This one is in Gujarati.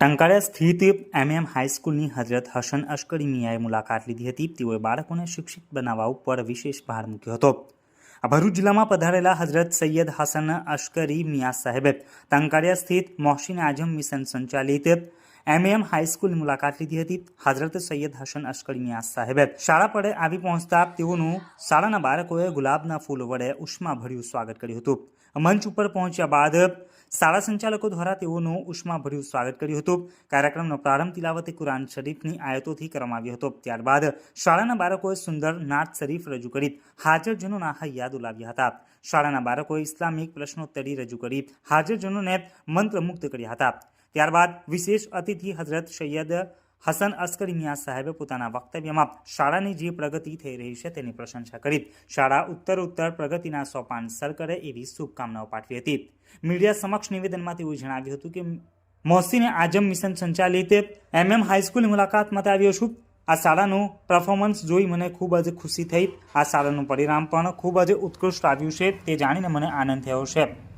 ટંકાળા સ્થિત એમએમ હાઈસ્કૂલની હજરત હસન અશ્કરી મિયાએ મુલાકાત લીધી હતી. તેઓએ બાળકોને શિક્ષિત બનાવવા ઉપર વિશેષ ભાર મૂક્યો હતો. ભરૂચ જિલ્લામાં પધારેલા હજરત સૈયદ હસન અશ્કરી મિયા સાહેબે ટંકાળિયા સ્થિત મોહસિન આઝમ મિશન સંચાલિત એમએમ હાઈસ્કૂલની મુલાકાત લીધી હતી હજરત સૈયદ હસન અશ્કરી મિયા સાહેબે. શાળા પડે આવી પહોંચતા તેઓનું શાળાના બાળકોએ ગુલાબના ફૂલો વડે ઉષ્માભર્યું સ્વાગત કર્યું હતું. મંચ ઉપર પહોંચ્યા બાદ શાળા સંચાલકો દ્વારા તેઓનું ઉષ્માભર્યું સ્વાગત કર્યું હતું. કાર્યક્રમનો પ્રારંભ તિલાવતે કુરાન શરીફની આયતોથી કરવામાં આવ્યો હતો. ત્યારબાદ શાળાના બાળકોએ સુંદર નાત શરીફ રજૂ કરી હાજરજનોના હૈયા દુલાવ્યા હતા. શાળાના બાળકોએ ઇસ્લામિક પ્રશ્નોત્તરી રજૂ કરી હાજરજનોને મંત્રમુગ્ધ કર્યા હતા. ત્યારબાદ વિશેષ અતિથિ હઝરત સૈયદ હસન અસ્કરી મિયા સાહેબે પોતાના વક્તવ્યમાં શાળાની જે પ્રગતિ થઈ રહી છે તેની પ્રશંસા કરી. શાળા ઉત્તર ઉત્તર પ્રગતિના સોપાન સર કરે એવી શુભકામનાઓ પાઠવી હતી. મીડિયા સમક્ષ નિવેદનમાં તેવું જણાવ્યું હતું કે, મોહસિને આઝમ મિશન સંચાલિત એમએમ હાઈસ્કૂલની મુલાકાત માટે આવ્યો છું. આ શાળાનું પરફોર્મન્સ જોઈ મને ખૂબ જ ખુશી થઈ. આ શાળાનું પરિણામ પણ ખૂબ જ ઉત્કૃષ્ટ આવ્યું છે. તે જાણીને મને આનંદ થયો છે.